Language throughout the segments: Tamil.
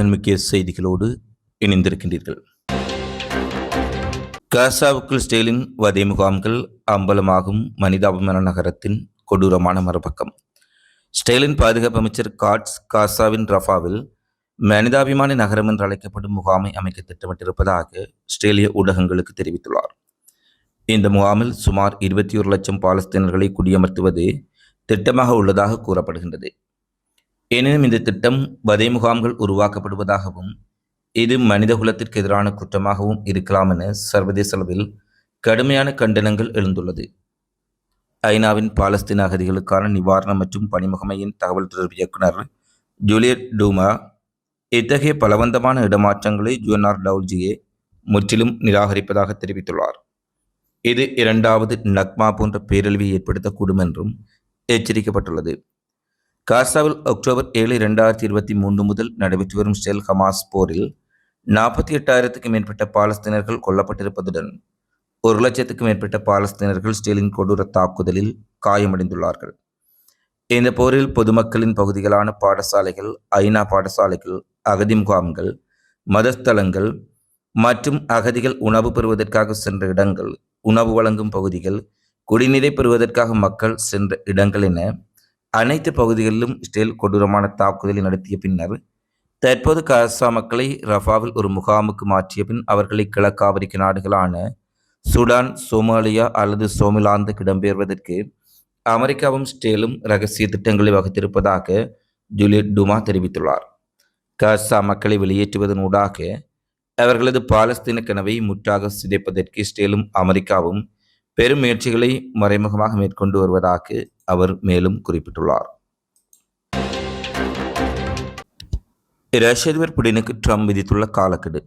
முக்கிய செய்திகளோடு இணைந்திருக்கின்றீர்கள். காசாவுக்குள் ஸ்டேலின் வதை முகாம்கள் அம்பலமாகும் மனிதாபிமான நகரத்தின் கொடூரமான மறுபக்கம். ஸ்டேலின் பாதுகாப்பு அமைச்சர் காட்ஸ் காசாவின் ரஃபாவில் மனிதாபிமான நகரம் என்று அழைக்கப்படும் முகாமை அமைக்க திட்டமிட்டிருப்பதாக ஸ்ட்ரேலிய ஊடகங்களுக்கு தெரிவித்துள்ளார். இந்த முகாமில் சுமார் இருபத்தி ஒரு லட்சம் பாலஸ்தீனர்களை குடியமர்த்துவது திட்டமாக உள்ளதாக கூறப்படுகின்றது. எனினும் இந்த திட்டம் வதை முகாம்கள் உருவாக்கப்படுவதாகவும் இது மனிதகுலத்திற்கு எதிரான குற்றமாகவும் இருக்கலாம் என சர்வதேச அளவில் கடுமையான கண்டனங்கள் எழுந்துள்ளது. ஐநாவின் பாலஸ்தீன அகதிகளுக்கான நிவாரணம் மற்றும் பணிமுகமையின் தகவல் தொடர்பு இயக்குனர் ஜூலியட் டூமா இத்தகைய பலவந்தமான இடமாற்றங்களை ஜூஎன்ஆர் டவுல்ஜியே முற்றிலும் நிராகரிப்பதாக தெரிவித்துள்ளார். இது இரண்டாவது நக்மா போன்ற பேரழிவை ஏற்படுத்தக்கூடும் என்றும் எச்சரிக்கப்பட்டுள்ளது. காசாவில் அக்டோபர் ஏழு இரண்டாயிரத்தி இருபத்தி மூன்று முதல் நடைபெற்று வரும் ஸ்டெல் ஹமாஸ் போரில் நாற்பத்தி எட்டாயிரத்துக்கும் மேற்பட்ட பாலஸ்தீனர்கள் கொல்லப்பட்டிருப்பதுடன் ஒரு லட்சத்துக்கும் மேற்பட்ட பாலஸ்தீனர்கள் ஸ்டீலின் கொடூர தாக்குதலில் காயமடைந்துள்ளார்கள். இந்த போரில் பொதுமக்களின் பகுதிகளான பாடசாலைகள் ஐநா பாடசாலைகள் அகதி முகாம்கள் மதஸ்தலங்கள் மற்றும் அகதிகள் உணவு பெறுவதற்காக சென்ற இடங்கள் உணவு வழங்கும் பகுதிகள் குடிநீரை பெறுவதற்காக மக்கள் சென்ற இடங்கள் என அனைத்து பகுதிகளிலும் இஸ்ரேல் கொடூரமான தாக்குதலை நடத்திய பின்னர் தற்போது காசா மக்களை ரஃபாவில் ஒரு முகாமுக்கு மாற்றிய பின் அவர்களை கிழக்காவிரிக்க நாடுகளான சுடான் சோமாலியா அல்லது சோமிலாந்து இடம்பெயர்வதற்கு அமெரிக்காவும் ஸ்டேலும் ரகசிய திட்டங்களை வகுத்திருப்பதாக ஜூலியட் டுமா தெரிவித்துள்ளார். காசா மக்களை வெளியேற்றுவதன் ஊடாக அவர்களது பாலஸ்தீன கனவை முற்றாக சிதைப்பதற்கு ஸ்டேலும் அமெரிக்காவும் பெரும் முயற்சிகளை மறைமுகமாக மேற்கொண்டு வருவதாக அவர் மேலும் குறிப்பிட்டுள்ளார். ரஷ்ய அதிபர் புடினுக்கு ட்ரம்ப் விதித்துள்ள காலக்கெடு.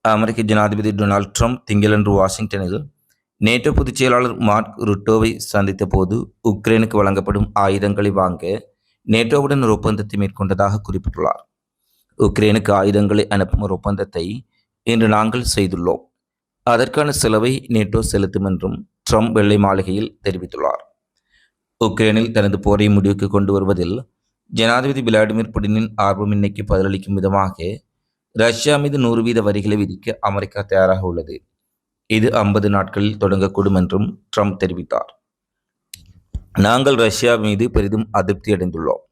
அமெரிக்க ஜனாதிபதி டொனால்ட் ட்ரம்ப் திங்களன்று வாஷிங்டனில் நேட்டோ பொதுச் செயலாளர் மார்க் ருட்டோவை சந்தித்த போது உக்ரைனுக்கு வழங்கப்படும் ஆயுதங்களை வாங்க நேட்டோவுடன் ஒரு ஒப்பந்தத்தை மேற்கொண்டதாக குறிப்பிட்டுள்ளார். உக்ரைனுக்கு ஆயுதங்களை அனுப்பும் ஒரு ஒப்பந்தத்தை இன்று நாங்கள் செய்துள்ளோம். அதற்கான செலவை நேட்டோ செலுத்தும் என்றும் ட்ரம்ப் வெள்ளை மாளிகையில் தெரிவித்துள்ளார். உக்ரைனில் தனது போரை முடிவுக்கு கொண்டு வருவதில் ஜனாதிபதி விளாடிமிர் புடினின் ஆர்வமின்மைக்கு பதிலளிக்கும் விதமாக ரஷ்யா மீது நூறு வீத வரிகளை விதிக்க அமெரிக்கா தயாராக உள்ளது. இது ஐம்பது நாட்களில் தொடங்கக்கூடும் என்றும் ட்ரம்ப் தெரிவித்தார். நாங்கள் ரஷ்யா மீது பெரிதும் அதிருப்தி அடைந்துள்ளோம்.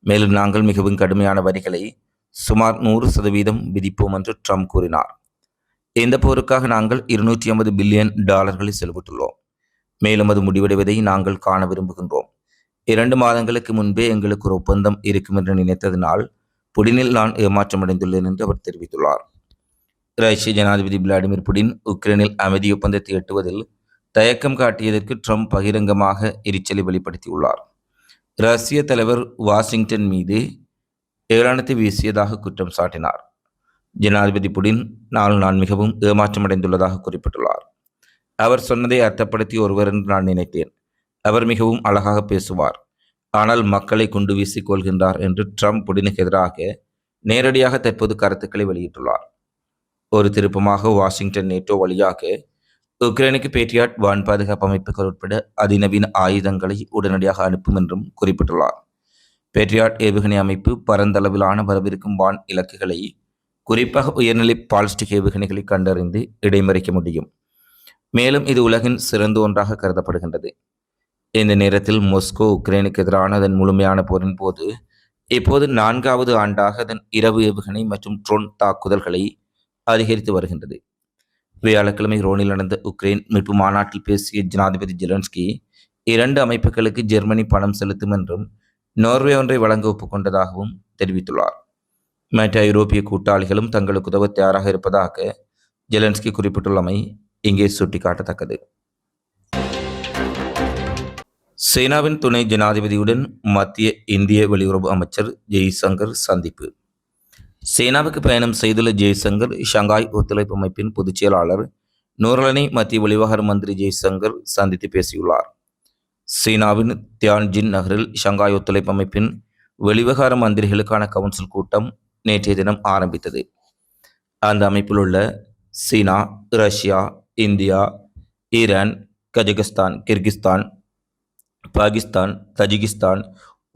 மேலும் நாங்கள் மிகவும் கடுமையான வரிகளை சுமார் நூறு சதவீதம் விதிப்போம் என்று ட்ரம்ப் கூறினார். இந்த போருக்காக நாங்கள் இருநூற்றி ஐம்பது பில்லியன் டாலர்களை செலவிட்டுள்ளோம்? மேலும் அது முடிவடைவதை நாங்கள் காண விரும்புகின்றோம். இரண்டு மாதங்களுக்கு முன்பே எங்களுக்கு ஒரு ஒப்பந்தம் இருக்கும் என்று நினைத்ததினால் புடினில் நான் ஏமாற்றமடைந்துள்ளேன் என்று அவர் தெரிவித்துள்ளார். ரஷ்ய ஜனாதிபதி விளாடிமிர் புடின் உக்ரைனில் அமைதி ஒப்பந்தத்தை எட்டுவதில் தயக்கம் காட்டியதற்கு ட்ரம்ப் பகிரங்கமாக எரிச்சலை வெளிப்படுத்தியுள்ளார். ரஷ்ய தலைவர் வாஷிங்டன் மீது ஏளனத்தை வீசியதாக குற்றம் சாட்டினார். ஜனாதிபதி புடின் நாள் நான் மிகவும் ஏமாற்றமடைந்துள்ளதாக குறிப்பிட்டுள்ளார். அவர் சொன்னதை அர்த்தப்படுத்தி ஒருவர் என்று நான் நினைத்தேன். அவர் மிகவும் அழகாக பேசுவார். ஆனால் மக்களை குண்டு வீசிக் கொள்கின்றார் என்று ட்ரம்ப் புடினுக்கு எதிராக நேரடியாக தற்போது கருத்துக்களை வெளியிட்டுள்ளார். ஒரு திருப்பமாக வாஷிங்டன் நேட்டோ வழியாக உக்ரைனுக்கு பேட்ரியாட் வான் பாதுகாப்பு அமைப்புகள் உட்பட அதிநவீன ஆயுதங்களை உடனடியாக அனுப்பும் என்றும் குறிப்பிட்டுள்ளார். பேட்ரியாட் ஏவுகணை அமைப்பு பரந்தளவிலான வரவிருக்கும் வான் இலக்குகளை குறிப்பாக உயர்நிலை பாலிஸ்டிக் ஏவுகணைகளை கண்டறிந்து இடைமறிக்க முடியும். மேலும் இது உலகின் சிறந்த ஒன்றாக கருதப்படுகின்றது. இந்த நேரத்தில் மொஸ்கோ உக்ரைனுக்கு எதிரான அதன் முழுமையான போரின் போது இப்போது நான்காவது ஆண்டாக அதன் இரவு ஏவுகணை மற்றும் ட்ரோன் தாக்குதல்களை அதிகரித்து வருகின்றது. வியாழக்கிழமை ரோனில் நடந்த உக்ரைன் மீட்பு மாநாட்டில் பேசிய ஜனாதிபதி ஜெலன்ஸ்கி இரண்டு அமைப்புகளுக்கு ஜெர்மனி பணம் செலுத்தும் என்றும் நோர்வே ஒன்றை வழங்க ஒப்புக்கொண்டதாகவும் தெரிவித்துள்ளார். மற்ற ஐரோப்பிய கூட்டாளிகளும் தங்களுக்கு உதவ தயாராக இருப்பதாக ஜெலன்ஸ்கி குறிப்பிட்டுள்ளமை இங்கே சுட்டிக்காட்டத்தக்கது. சீனாவின் துணை ஜனாதிபதியுடன் மத்திய இந்திய வெளியுறவு அமைச்சர் ஜெய்சங்கர் சந்திப்பு. சீனாவுக்கு பயணம் செய்துள்ள ஜெய்சங்கர் ஷங்காய் ஒத்துழைப்பு அமைப்பின் பொதுச் செயலாளர் நூரலனை மத்திய வெளிவகார மந்திரி ஜெய்சங்கர் சந்தித்து பேசியுள்ளார். சீனாவின் தியான்ஜின் நகரில் ஷங்காய் ஒத்துழைப்பு அமைப்பின் வெளிவகார மந்திரிகளுக்கான கவுன்சில் கூட்டம் நேற்றைய தினம் ஆரம்பித்தது. அந்த அமைப்பில் உள்ள China Russia India Iran Kazakhstan Kyrgyzstan Pakistan Tajikistan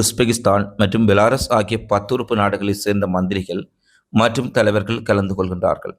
Uzbekistan மற்றும் பெலாரஸ் ஆகிய பத்து உறுப்பு நாடுகளைச் சேர்ந்த மந்திரிகள் மற்றும் தலைவர்கள் கலந்து கொள்கின்றார்கள்.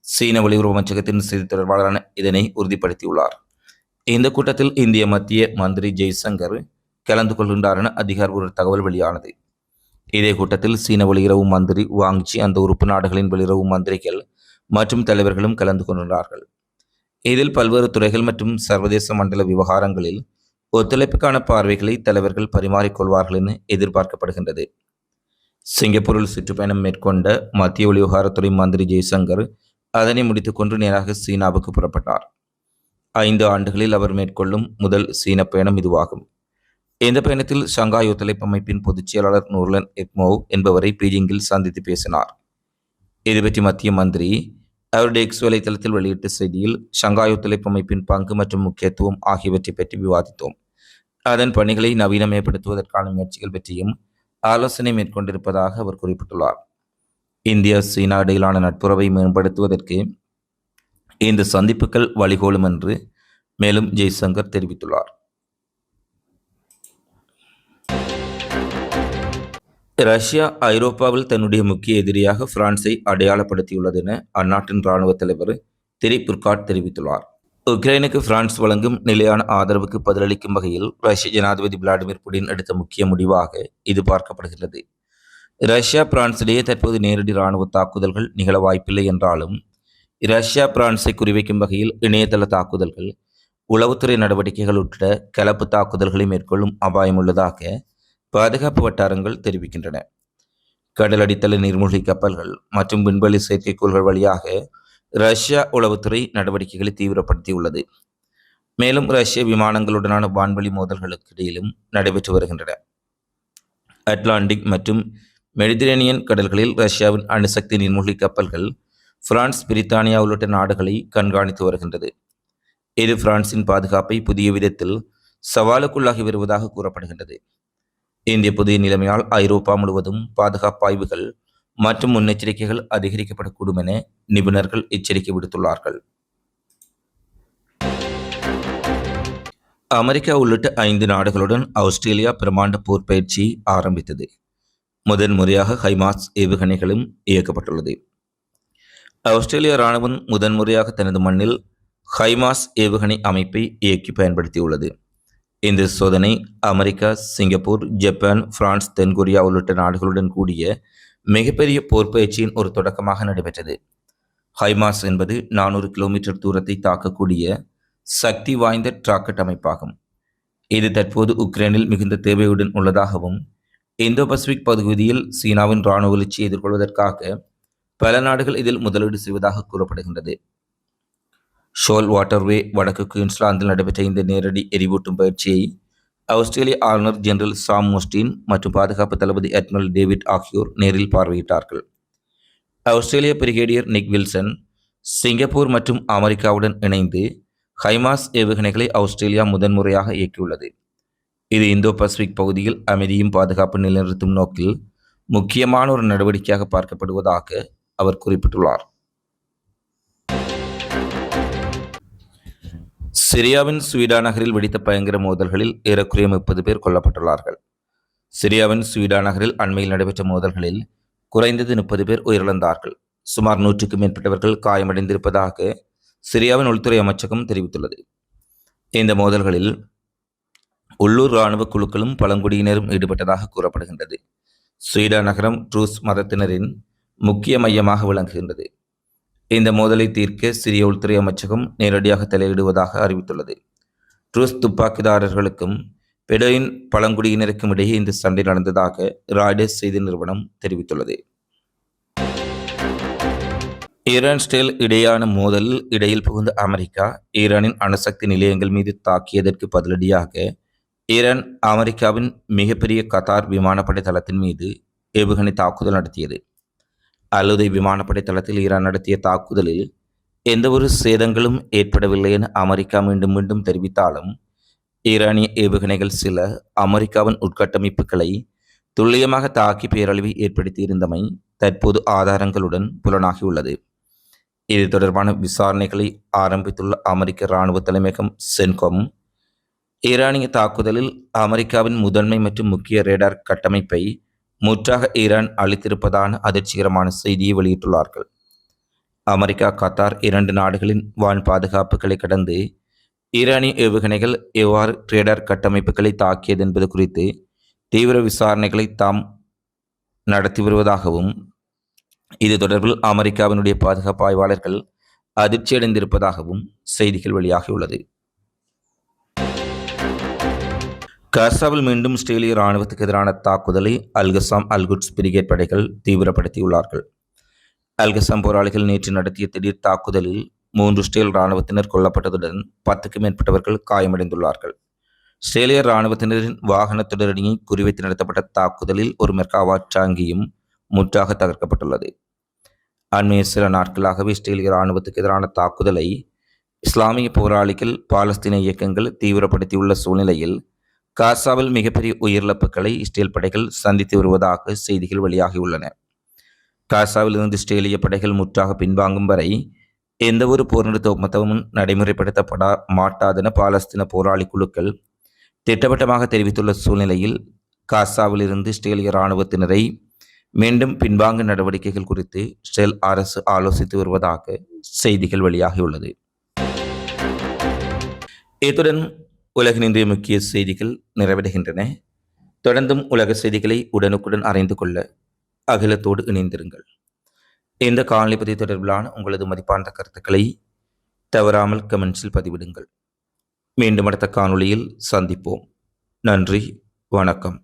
சீன வெளியுறவு அமைச்சகத்தின் செய்தி தொடர்பாளரான இதனை உறுதிப்படுத்தியுள்ளார். இந்த கூட்டத்தில் இந்திய மத்திய மந்திரி ஜெய்சங்கர் கலந்து கொள்கின்றார் என அதிகாரப்பூர்வ தகவல் வெளியானது. இதே கூட்டத்தில் சீன வெளியுறவு மந்திரி வாங்ஜி அந்த உறுப்பு நாடுகளின் வெளியுறவு மந்திரிகள் மற்றும் தலைவர்களும் கலந்து கொண்டார்கள் இதில் பல்வேறு துறைகள் மற்றும் சர்வதேச மண்டல விவகாரங்களில் ஒத்துழைப்புக்கான பார்வைகளை தலைவர்கள் பரிமாறிக்கொள்வார்கள் என எதிர்பார்க்கப்படுகின்றது. சிங்கப்பூரில் சுற்றுப்பயணம் மேற்கொண்ட மத்திய வெளிவிவகாரத்துறை மந்திரி ஜெய்சங்கர் அதனை முடித்துக்கொண்டு நேராக சீனாவுக்கு புறப்பட்டார். ஐந்து ஆண்டுகளில் அவர் மேற்கொள்ளும் முதல் சீன பயணம் இதுவாகும். இந்த பயணத்தில் ஷங்காய் ஒத்துழைப்பு அமைப்பின் பொதுச் செயலாளர் நூர்லன் எக்மோவ் என்பவரை பீஜிங்கில் சந்தித்து பேசினார். இது பற்றி மத்திய மந்திரி அவருடைய எக்ஸ் வலைத்தளத்தில் வெளியிட்ட செய்தியில் ஷங்காய் ஒத்துழைப்பு அமைப்பின் பங்கு மற்றும் முக்கியத்துவம் ஆகியவற்றை பற்றி விவாதித்தோம். அதன் பணிகளை நவீனமயப்படுத்துவதற்கான முயற்சிகள் பற்றியும் ஆலோசனை மேற்கொண்டிருப்பதாக அவர் குறிப்பிட்டுள்ளார். இந்தியா சீனா இடையிலான நட்புறவை மேம்படுத்துவதற்கு இந்த சந்திப்புகள் வழிகோலும் என்று மேலும் ஜெய்சங்கர் தெரிவித்துள்ளார். ரஷ்யா ஐரோப்பாவில் தன்னுடைய முக்கிய எதிரியாக பிரான்ஸை அடையாளப்படுத்தியுள்ளது என அந்நாட்டின் இராணுவ தலைவர் திரி புர்காட் தெரிவித்துள்ளார். உக்ரைனுக்கு பிரான்ஸ் வழங்கும் நிலையான ஆதரவுக்கு பதிலளிக்கும் வகையில் ரஷ்ய ஜனாதிபதி விளாடிமிர் புடின் எடுத்த முக்கிய முடிவாக இது பார்க்கப்படுகிறது ரஷ்யா பிரான்ஸ் தற்போது நேரடி இராணுவ தாக்குதல்கள் நிகழ வாய்ப்பில்லை என்றாலும் ரஷ்யா பிரான்ஸை குறிவைக்கும் வகையில் இணையதள தாக்குதல்கள் உளவுத்துறை நடவடிக்கைகள் உட்பட கலப்பு தாக்குதல்களை மேற்கொள்ளும் அபாயம் உள்ளதாக பாதுகாப்பு வட்டாரங்கள் தெரிவிக்கின்றன. கடல் அடித்தள நீர்மூழ்கி கப்பல்கள் மற்றும் விண்வெளி செயற்கைக்கோள்கள் வழியாக ரஷ்யா உளவுத்துறை நடவடிக்கைகளை தீவிரப்படுத்தியுள்ளது. மேலும் ரஷ்ய விமானங்களுடனான வான்வெளி மோதல்களுக்கு இடையிலும் நடைபெற்று வருகின்றன. அட்லாண்டிக் மற்றும் மெடிட்டரேனியன் கடல்களில் ரஷ்யாவின் அணுசக்தி நீர்மூழ்கி கப்பல்கள் பிரான்ஸ் பிரித்தானியா உள்ளிட்ட நாடுகளை கண்காணித்து வருகின்றது. இது பிரான்சின் பாதுகாப்பை புதிய விதத்தில் சவாலுக்குள்ளாகி வருவதாக கூறப்படுகின்றது. இந்திய புதிய நிலைமையால் ஐரோப்பா முழுவதும் பாதுகாப்பு ஆய்வுகள் மற்றும் முன்னெச்சரிக்கைகள் அதிகரிக்கப்படக்கூடும் என நிபுணர்கள் எச்சரிக்கை விடுத்துள்ளார்கள். அமெரிக்கா உள்ளிட்ட ஐந்து நாடுகளுடன் ஆஸ்திரேலியா பிரமாண்ட போர் பயிற்சி ஆரம்பித்தது. முதன் முறையாக ஹைமாஸ் ஏவுகணைகளும் இயக்கப்பட்டுள்ளது. ஆஸ்திரேலிய இராணுவம் முதன்முறையாக தனது மண்ணில் ஹைமாஸ் ஏவுகணை அமைப்பை இயக்கி பயன்படுத்தியுள்ளது. இந்த சோதனை அமெரிக்கா சிங்கப்பூர் ஜப்பான் பிரான்ஸ் தென்கொரியா உள்ளிட்ட நாடுகளுடன் கூடிய மிகப்பெரிய போர் பயிற்சியின் ஒரு தொடக்கமாக நடைபெற்றது. ஹைமாஸ் என்பது நானூறு கிலோமீட்டர் தூரத்தை தாக்கக்கூடிய சக்தி வாய்ந்த டிராக்கெட் அமைப்பாகும். இது தற்போது உக்ரைனில் மிகுந்த தேவையுடன் உள்ளதாகவும் இந்தோ பசிபிக் பகுதியில் சீனாவின் இராணுவ எழுச்சியை எதிர்கொள்வதற்காக பல நாடுகள் இதில் முதலீடு செய்வதாக கூறப்படுகின்றது. ஷோல் வாட்டர்வே வடக்கு குயின்ஸ்லாந்தில் நடைபெற்ற இந்த நேரடி எரிவூட்டும் பயிற்சியை ஆஸ்திரேலிய ஆளுநர் ஜெனரல் சாம் மோஸ்டின் மற்றும் பாதுகாப்பு தளபதி அட்மிரல் டேவிட் ஆகியோர் நேரில் பார்வையிட்டார்கள். ஆஸ்திரேலிய பிரிகேடியர் நிக் வில்சன் சிங்கப்பூர் மற்றும் அமெரிக்காவுடன் இணைந்து ஹைமாஸ் ஏவுகணைகளை ஆஸ்திரேலியா முதன்முறையாக இயக்கியுள்ளது. இது இந்தோ பசிபிக் பகுதியில் அமைதியும் பாதுகாப்பு நிலைநிறுத்தும் நோக்கில் முக்கியமான ஒரு நடவடிக்கையாக பார்க்கப்படுவதாக அவர் குறிப்பிட்டுள்ளார். சிரியாவின் சுவீடா நகரில் வெடித்த பயங்கர மோதல்களில் ஏறக்குறைய முப்பது பேர் கொல்லப்பட்டுள்ளார்கள். சிரியாவின் சுவீடா நகரில் அண்மையில் நடைபெற்ற மோதல்களில் குறைந்தது முப்பது பேர் உயிரிழந்தார்கள். சுமார் நூற்றுக்கும் மேற்பட்டவர்கள் காயமடைந்திருப்பதாக சிரியாவின் உள்துறை அமைச்சகம் தெரிவித்துள்ளது. இந்த மோதல்களில் உள்ளூர் இராணுவ குழுக்களும் பழங்குடியினரும் ஈடுபட்டதாக கூறப்படுகின்றது. சுவீடா நகரம் ட்ரூஸ் மதத்தினரின் முக்கிய மையமாக விளங்குகின்றது. இந்த மோதலை தீர்க்க சிரிய உள்துறை அமைச்சகம் நேரடியாக தலையிடுவதாக அறிவித்துள்ளது. ட்ரூஸ் துப்பாக்கிதாரர்களுக்கும் பெடோயின் பழங்குடியினருக்கும் இடையே இந்த சண்டை நடந்ததாக ராய்டர்ஸ் செய்தி நிறுவனம் தெரிவித்துள்ளது. ஈரான் ஸ்டேல் இடையான மோதலில் இடையில் புகுந்த அமெரிக்கா ஈரானின் அணுசக்தி நிலையங்கள் மீது தாக்கியதற்கு பதிலடியாக ஈரான் அமெரிக்காவின் மிகப்பெரிய கத்தார் விமானப்படை தளத்தின் மீது ஏவுகணை தாக்குதல் நடத்தியது. அல்லது விமானப்படை தளத்தில் ஈரான் நடத்திய தாக்குதலில் எந்தவொரு சேதங்களும் ஏற்படவில்லை என அமெரிக்கா மீண்டும் மீண்டும் தெரிவித்தாலும் ஈரானிய ஏவுகணைகள் சில அமெரிக்காவின் உட்கட்டமைப்புகளை துல்லியமாக தாக்கி பேரழிவை ஏற்படுத்தியிருந்தமை தற்போது ஆதாரங்களுடன் புலனாகியுள்ளது. இது தொடர்பான விசாரணைகளை ஆரம்பித்துள்ள அமெரிக்க இராணுவ தலைமையகம் சென்கோம் ஈரானிய தாக்குதலில் அமெரிக்காவின் முதன்மை மற்றும் முக்கிய ரேடார் கட்டமைப்பை முற்றாக ஈரான் அளித்திருப்பதான அதிர்ச்சிகரமான செய்தியை வெளியிட்டுள்ளார்கள். அமெரிக்கா கத்தார் இரண்டு நாடுகளின் வான் பாதுகாப்புகளை கடந்து ஈரானிய ஏவுகணைகள் எவ்வாறு ட்ரேடர் கட்டமைப்புகளை தாக்கியது என்பது குறித்து தீவிர விசாரணைகளை தாம் நடத்தி வருவதாகவும் இது தொடர்பில் அமெரிக்காவினுடைய பாதுகாப்பு ஆய்வாளர்கள் அதிர்ச்சியடைந்திருப்பதாகவும் செய்திகள் வெளியாகியுள்ளது. காசாவில் மீண்டும் இஸ்ரேலிய ராணுவத்துக்கு எதிரான தாக்குதலை அல்கசாம் அல்குட்ஸ் பிரிகேட் படைகள் தீவிரப்படுத்தியுள்ளார்கள். அல்கசாம் போராளிகள் நேற்று நடத்திய திடீர் தாக்குதலில் மூன்று ஸ்டேல் இராணுவத்தினர் கொல்லப்பட்டதுடன் பத்துக்கும் மேற்பட்டவர்கள் காயமடைந்துள்ளார்கள். இஸ்ரேலிய இராணுவத்தினரின் வாகன தொடரணியை குறிவைத்து நடத்தப்பட்ட தாக்குதலில் ஒரு மெர்காவா டாங்கியும் முற்றாக தகர்க்கப்பட்டுள்ளது. அண்மைய சில நாட்களாகவே இஸ்ரேலிய இராணுவத்துக்கு எதிரான தாக்குதலை இஸ்லாமிய போராளிகள் பாலஸ்தீன இயக்கங்கள் தீவிரப்படுத்தியுள்ள சூழ்நிலையில் காசாவில் மிகப்பெரிய உயிரிழப்புகளை இஸ்ரேல் படைகள் சந்தித்து வருவதாக செய்திகள் வெளியாகியுள்ளன. காசாவில் இருந்து இஸ்ரேலிய படைகள் முற்றாக பின்வாங்கும் வரை எந்தவொரு போர் நிறுத்த ஒப்பந்தமும் நடைமுறைப்படுத்தப்பட மாட்டாதென பாலஸ்தீன போராளி குழுக்கள் திட்டவட்டமாக தெரிவித்துள்ள சூழ்நிலையில் காசாவில் இருந்து இஸ்ரேலிய இராணுவத்தினரை மீண்டும் பின்வாங்க நடவடிக்கைகள் குறித்து இஸ்ரேல் அரசு ஆலோசித்து வருவதாக செய்திகள் வெளியாகியுள்ளது. இத்துடன் உலகின் இன்றைய முக்கிய செய்திகள் நிறைவடைகின்றன. தொடர்ந்தும் உலக செய்திகளை உடனுக்குடன் அறிந்து கொள்ள அகிலத்தோடு இணைந்திருங்கள். இந்த காணொலி பதிவு தொடர்பிலான உங்களது மதிப்பான கருத்துக்களை தவறாமல் கமெண்ட்ஸில் பதிவிடுங்கள். மீண்டும் அடுத்த காணொளியில் சந்திப்போம். நன்றி வணக்கம்.